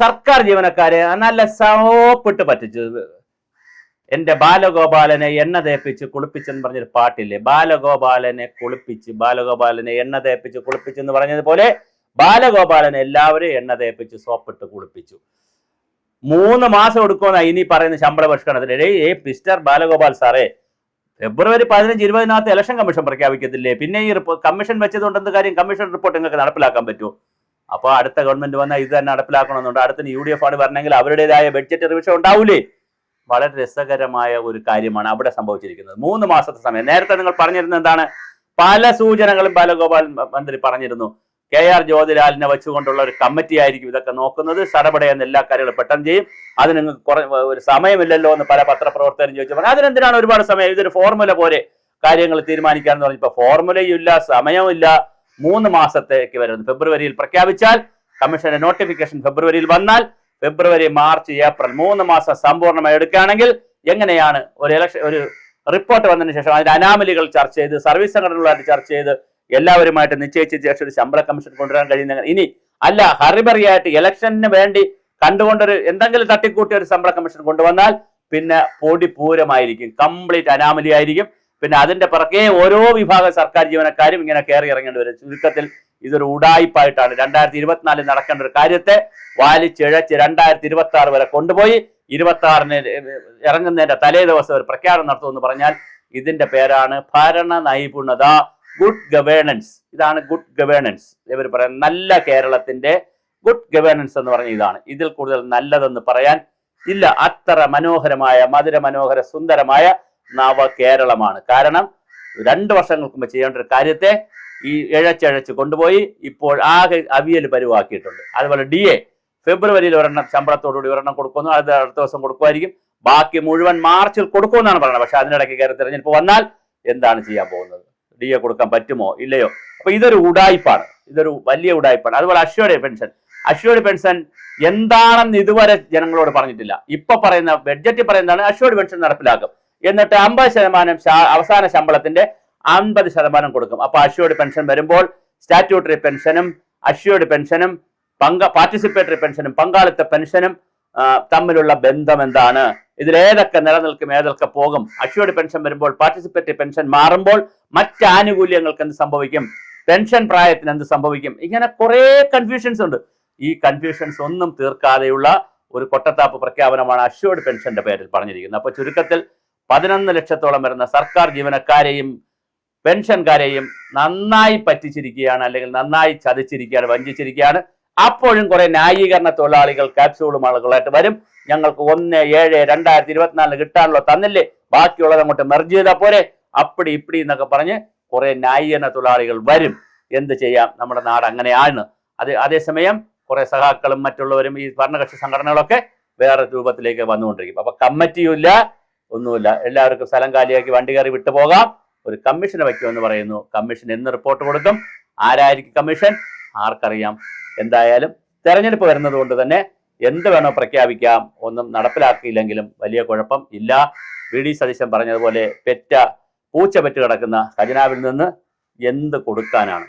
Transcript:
സർക്കാർ ജീവനക്കാരെ നല്ല സോപ്പിട്ട് പറ്റിച്ചു. എന്റെ ബാലഗോപാലനെ എണ്ണ തേപ്പിച്ച് കുളിപ്പിച്ചെന്ന് പറഞ്ഞൊരു പാട്ടില്ലേ? ബാലഗോപാലനെ കുളിപ്പിച്ച് ബാലഗോപാലനെ എണ്ണ തേപ്പിച്ച് കുളിപ്പിച്ചെന്ന് പറഞ്ഞതുപോലെ ബാലഗോപാലനെ എല്ലാവരും എണ്ണ തേപ്പിച്ച് സോപ്പിട്ട് കുളിപ്പിച്ചു. മൂന്ന് മാസം എടുക്കുമെന്നാ ഇനി പറയുന്ന ശമ്പള പരിഷ്കരണത്തിന്. ഏ മിസ്റ്റർ ബാലഗോപാൽ സാറേ ഫെബ്രുവരി പതിനഞ്ച് ഇരുപതിനകത്ത് ഇലക്ഷൻ കമ്മീഷൻ പ്രഖ്യാപിക്കത്തില്ലേ? പിന്നെ ഈ കമ്മീഷൻ വെച്ചതുകൊണ്ട് എന്ത് കാര്യം? കമ്മീഷൻ റിപ്പോർട്ട് നിങ്ങൾക്ക് നടപ്പിലാക്കാൻ പറ്റുമോ? അപ്പോൾ അടുത്ത ഗവൺമെന്റ് വന്നാൽ ഇത് തന്നെ നടപ്പിലാക്കണമെന്നുണ്ട്. അടുത്ത യു ഡി എഫ് ആണ് വരണമെങ്കിൽ അവരുടേതായ ബഡ്ജറ്റ് റിവിഷൻ ഉണ്ടാവൂലേ? വളരെ രസകരമായ ഒരു കാര്യമാണ് അവിടെ സംഭവിച്ചിരിക്കുന്നത്. മൂന്ന് മാസത്തെ സമയം. നേരത്തെ നിങ്ങൾ പറഞ്ഞിരുന്നത് എന്താണ്? പല സൂചനകളും ബാലഗോപാൽ മന്ത്രി പറഞ്ഞിരുന്നു. കെ ആർ ജ്യോതിലാലിനെ വെച്ചുകൊണ്ടുള്ള ഒരു കമ്മിറ്റി ആയിരിക്കും ഇതൊക്കെ നോക്കുന്നത്. സടപടയെന്ന് എല്ലാ കാര്യങ്ങളും പെട്ടെന്ന് ചെയ്യും. അതിന് നിങ്ങൾക്ക് കുറേ ഒരു സമയമില്ലല്ലോ എന്ന് പല പത്രപ്രവർത്തകരും ചോദിച്ചു. പറഞ്ഞു അതിനെന്തിനാണ് ഒരുപാട് സമയം? ഇതൊരു ഫോർമുല പോലെ കാര്യങ്ങൾ തീരുമാനിക്കാന്ന് പറഞ്ഞപ്പോൾ ഫോർമുലയും ഇല്ല സമയവും ഇല്ല. മൂന്ന് മാസത്തേക്ക് വരുന്നത് ഫെബ്രുവരിയിൽ പ്രഖ്യാപിച്ചാൽ കമ്മീഷന്റെ നോട്ടിഫിക്കേഷൻ ഫെബ്രുവരിയിൽ വന്നാൽ ഫെബ്രുവരി മാർച്ച് ഏപ്രിൽ മൂന്ന് മാസം സമ്പൂർണമായി എടുക്കുകയാണെങ്കിൽ എങ്ങനെയാണ് ഒരു ഇലക്ഷൻ ഒരു റിപ്പോർട്ട് വന്നതിന് ശേഷം അതിന്റെ അനാമലികൾ ചർച്ച ചെയ്ത് സർവീസ് സംഘടനകളുമായിട്ട് ചർച്ച ചെയ്ത് എല്ലാവരുമായിട്ട് നിശ്ചയിച്ച ശേഷം ഒരു ശമ്പള കമ്മീഷൻ കൊണ്ടുവരാൻ കഴിയുന്ന ഇനി അല്ല ഹറിബറിയായിട്ട് ഇലക്ഷന് വേണ്ടി കണ്ടുകൊണ്ടൊരു എന്തെങ്കിലും തട്ടിക്കൂട്ടി ഒരു ശമ്പള കമ്മീഷൻ കൊണ്ടുവന്നാൽ പിന്നെ പൊടി പൂരമായിരിക്കും കംപ്ലീറ്റ് അനാമലി ആയിരിക്കും. പിന്നെ അതിന്റെ പുറകെ ഓരോ വിഭാഗ സർക്കാർ ജീവനക്കാരും ഇങ്ങനെ കയറി ഇറങ്ങേണ്ടി വരും. ചുരുക്കത്തിൽ ഇതൊരു ഉടായിപ്പായിട്ടാണ്. രണ്ടായിരത്തി ഇരുപത്തിനാലിൽ നടക്കേണ്ട ഒരു കാര്യത്തെ വാലിച്ചിഴച്ച് രണ്ടായിരത്തി ഇരുപത്തി ആറ് വരെ കൊണ്ടുപോയി ഇരുപത്തി ആറിന് ഇറങ്ങുന്നതിന്റെ തലേ ദിവസം ഒരു പ്രഖ്യാപനം നടത്തുമെന്ന് പറഞ്ഞാൽ ഇതിന്റെ പേരാണ് ഭരണ നൈപുണത ഗുഡ് ഗവേണൻസ്. ഇതാണ് ഗുഡ് ഗവേണൻസ്. ഇവർ പറയുന്നത് നല്ല കേരളത്തിന്റെ ഗുഡ് ഗവേണൻസ് എന്ന് പറഞ്ഞ ഇതാണ്. ഇതിൽ കൂടുതൽ നല്ലതെന്ന് പറയാൻ ഇല്ല. അത്ര മനോഹരമായ മധുര മനോഹര സുന്ദരമായ നവ കേരളമാണ് കാരണം രണ്ട് വർഷങ്ങൾക്ക് മുമ്പ് ചെയ്യേണ്ട ഒരു കാര്യത്തെ ഈ ഇഴച്ചഴച്ച് കൊണ്ടുപോയി ഇപ്പോൾ ആകെ അവിയൽ പരിവാക്കിയിട്ടുണ്ട്. അതുപോലെ ഡി എ ഫെബ്രുവരിയിൽ ഒരെണ്ണം ശമ്പളത്തോടുകൂടി ഒരെണ്ണം കൊടുക്കുന്നു. അത് അടുത്ത ദിവസം കൊടുക്കുമായിരിക്കും. ബാക്കി മുഴുവൻ മാർച്ചിൽ കൊടുക്കുമെന്നാണ് പറയുന്നത്. പക്ഷെ അതിനിടയ്ക്ക് കയറി തെരഞ്ഞെടുപ്പ് വന്നാൽ എന്താണ് ചെയ്യാൻ പോകുന്നത്? ഡി എ കൊടുക്കാൻ പറ്റുമോ? ഇല്ലയോ? അപ്പൊ ഇതൊരു ഉടായ്പാണ്. ഇതൊരു വലിയ ഉടായ്പാണ്. അതുപോലെ അഷ്യോർഡ് പെൻഷൻ. അഷ്യോർഡ് പെൻഷൻ എന്താണെന്ന് ഇതുവരെ ജനങ്ങളോട് പറഞ്ഞിട്ടില്ല. ഇപ്പൊ പറയുന്ന ബഡ്ജറ്റിൽ പറയുന്നതാണ് അഷ്യോർഡ് പെൻഷൻ നടപ്പിലാക്കും. എന്നിട്ട് അമ്പത് ശതമാനം അവസാന ശമ്പളത്തിന്റെ അമ്പത് ശതമാനം കൊടുക്കും. അപ്പൊ അഷ്യോർഡ് പെൻഷൻ വരുമ്പോൾ സ്റ്റാറ്റ്യൂട്ടറി പെൻഷനും അഷ്യോർഡ് പെൻഷനും പങ്ക പാർട്ടിസിപ്പേറ്ററി പെൻഷനും പങ്കാളിത്ത പെൻഷനും തമ്മിലുള്ള ബന്ധം എന്താണ്? ഇതിലേതൊക്കെ നിലനിൽക്കും ഏതൊക്കെ പോകും? അഷ്യോർഡ് പെൻഷൻ വരുമ്പോൾ പാർട്ടിസിപ്പേറ്ററി പെൻഷൻ മാറുമ്പോൾ മറ്റ് ആനുകൂല്യങ്ങൾക്ക് എന്ത് സംഭവിക്കും? പെൻഷൻ പ്രായത്തിന് എന്ത് സംഭവിക്കും? ഇങ്ങനെ കുറെ കൺഫ്യൂഷൻസ് ഉണ്ട്. ഈ കൺഫ്യൂഷൻസ് ഒന്നും തീർക്കാതെയുള്ള ഒരു കൊട്ടത്താപ്പ് പ്രഖ്യാപനമാണ് അഷ്യോർഡ് പെൻഷന്റെ പേരിൽ പറഞ്ഞിരിക്കുന്നത്. അപ്പൊ ചുരുക്കത്തിൽ പതിനൊന്ന് ലക്ഷത്തോളം വരുന്ന സർക്കാർ ജീവനക്കാരെയും പെൻഷൻകാരെയും നന്നായി പറ്റിച്ചിരിക്കുകയാണ് അല്ലെങ്കിൽ നന്നായി ചതിച്ചിരിക്കുകയാണ് വഞ്ചിച്ചിരിക്കുകയാണ്. അപ്പോഴും കുറെ ന്യായീകരണ തൊഴിലാളികൾ ക്യാപ്സ്യൂളും ആളുകളായിട്ട് വരും. ഞങ്ങൾക്ക് ഒന്ന് ഏഴ് രണ്ടായിരത്തി ഇരുപത്തിനാലിന് കിട്ടാനുള്ള തന്നില്ലേ? ബാക്കിയുള്ളത് അങ്ങോട്ട് മെർജ് ചെയ്താൽ പോരെ. അപ്പടി ഇപ്പടി എന്നൊക്കെ പറഞ്ഞ് കുറെ ന്യായീകരണ തൊഴിലാളികൾ വരും. എന്ത് ചെയ്യാം? നമ്മുടെ നാട് അങ്ങനെയാണ്. അത് അതേസമയം കുറെ സഹാക്കളും മറ്റുള്ളവരും ഈ ഭരണകക്ഷി സംഘടനകളൊക്കെ വേറെ രൂപത്തിലേക്ക് വന്നുകൊണ്ടിരിക്കും. അപ്പൊ കമ്മിറ്റിയും ഇല്ല ഒന്നുമില്ല. എല്ലാവർക്കും സ്ഥലം കാലിയാക്കി വണ്ടി കയറി വിട്ടുപോകാം. ഒരു കമ്മീഷനെ വയ്ക്കുമെന്ന് പറയുന്നു. കമ്മീഷൻ എന്ന് റിപ്പോർട്ട് കൊടുക്കും ആരായിരിക്കും കമ്മീഷൻ ആർക്കറിയാം. എന്തായാലും തെരഞ്ഞെടുപ്പ് വരുന്നത് കൊണ്ട് തന്നെ എന്ത് വേണോ പ്രഖ്യാപിക്കാം. ഒന്നും നടപ്പിലാക്കിയില്ലെങ്കിലും വലിയ കുഴപ്പം ഇല്ല. വി ഡി സതീശൻ പറഞ്ഞതുപോലെ പെറ്റ പൂച്ച പെറ്റ് കിടക്കുന്ന ഖജനാവിൽ നിന്ന് എന്ത് കൊടുക്കാനാണ്?